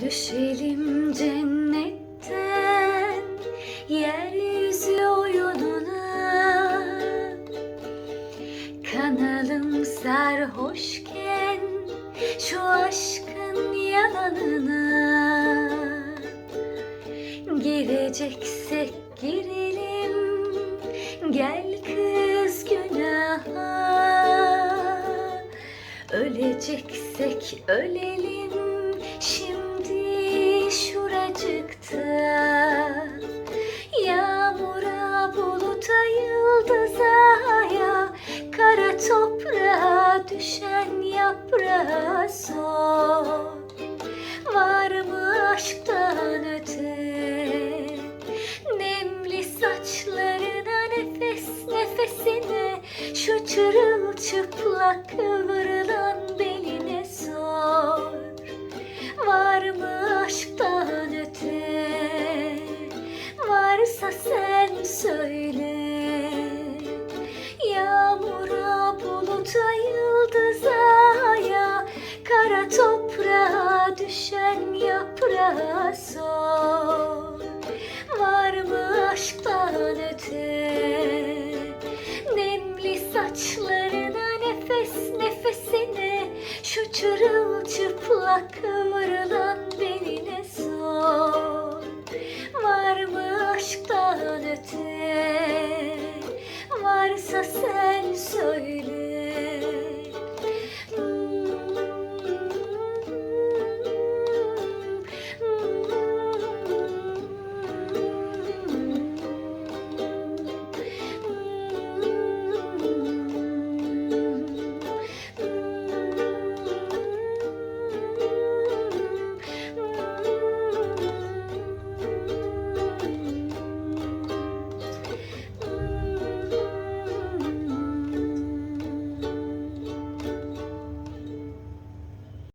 Düşelim cennetten yeryüzü oyununa. Kanalım sarhoşken şu aşkın yalanına. Gireceksek girelim gel kız günaha. Öleceksek ölelim toprağa düşen yaprağa sor. Var mı aşktan öte? Nemli saçlarına nefes nefesine Şu çırılçıplak kıvrılan beline sor. Var mı aşktan öte? Varsa sen söyle Kara toprağa düşen yaprağa sor. Var mı aşktan öte? Nemli saçlarına nefes nefesine Şu çırılçıplak kıvrılan